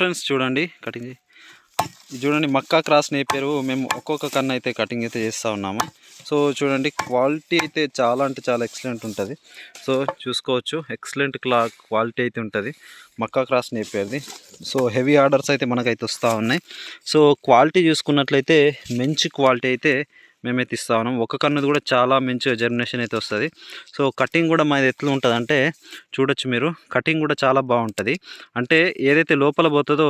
Friends చూడండి cutting ఇది చూడండి మక్కా క్రాస్ నేపారు. మేము ఒక్కొక్క కన్ను అయితే కటింగ్ అయితే చేస్తూ ఉన్నాము. సో చూడండి క్వాలిటీ అయితే చాలా అంటే చాలా ఎక్సలెంట్ ఉంటుంది. సో చూసుకోవచ్చు ఎక్సలెంట్ క్లా క్వాలిటీ అయితే ఉంటుంది. మక్కా క్రాస్ నేపేరుది. సో హెవీ ఆర్డర్స్ అయితే మనకైతే వస్తూ ఉన్నాయి. సో క్వాలిటీ చూసుకున్నట్లయితే మంచి క్వాలిటీ అయితే మేమైతే ఇస్తా ఉన్నాం. ఒక కన్నుది కూడా చాలా మంచిగా జర్మినేషన్ అయితే వస్తుంది. సో కటింగ్ కూడా మాది ఎట్లా ఉంటుంది అంటే చూడొచ్చు మీరు. కటింగ్ కూడా చాలా బాగుంటుంది. అంటే ఏదైతే లోపల పోతుందో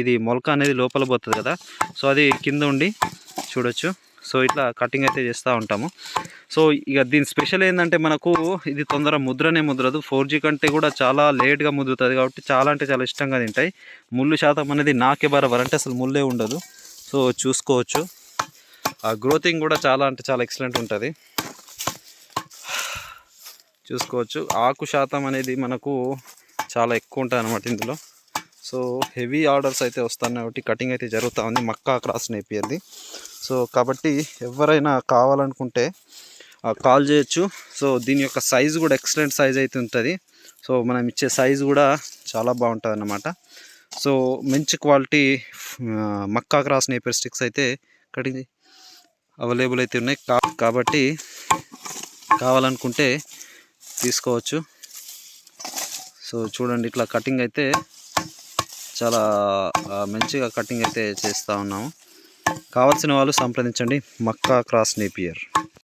ఇది మొలక అనేది లోపల పోతుంది కదా. సో అది కింద ఉండి చూడొచ్చు. సో ఇట్లా కటింగ్ అయితే చేస్తూ ఉంటాము. సో ఇక దీని స్పెషల్ ఏంటంటే మనకు ఇది తొందర ముద్రనే ముద్రదు ఫోర్ జీ కంటే కూడా చాలా లేట్గా ముద్రుతుంది కాబట్టి చాలా అంటే చాలా ఇష్టంగా తింటాయి. ముళ్ళు శాతం అనేది నాకే బరాబర్. అంటే అసలు ముళ్ళే ఉండదు. సో చూసుకోవచ్చు. గ్రోతింగ్ కూడా చాలా అంటే చాలా ఎక్సలెంట్ ఉంటుంది. చూసుకోవచ్చు. ఆకు శాతం అనేది మనకు చాలా ఎక్కువ ఉంటుంది అనమాట ఇందులో. సో హెవీ ఆర్డర్స్ అయితే వస్తాను కాబట్టి కటింగ్ అయితే జరుగుతూ ఉంది. మక్కా క్రాస్ నేపియర్ది సో కాబట్టి ఎవరైనా కావాలనుకుంటే కాల్ చేయొచ్చు. సో దీని యొక్క సైజు కూడా ఎక్సలెంట్ సైజ్ అయితే ఉంటుంది. సో మనం ఇచ్చే సైజు కూడా చాలా బాగుంటుంది అన్నమాట. సో మంచి క్వాలిటీ మక్కా క్రాస్ నేపియర్ స్టిక్స్ అయితే కటింగ్ అవైలబుల్ అయితే ఉన్నాయి. కా కాబట్టి కావాలనుకుంటే తీసుకోవచ్చు. సో చూడండి ఇట్లా కటింగ్ అయితే చాలా మంచిగా కటింగ్ అయితే చేస్తూ ఉన్నాము. కావాల్సిన వాళ్ళు సంప్రదించండి. మక్కా క్రాస్ నేపియర్.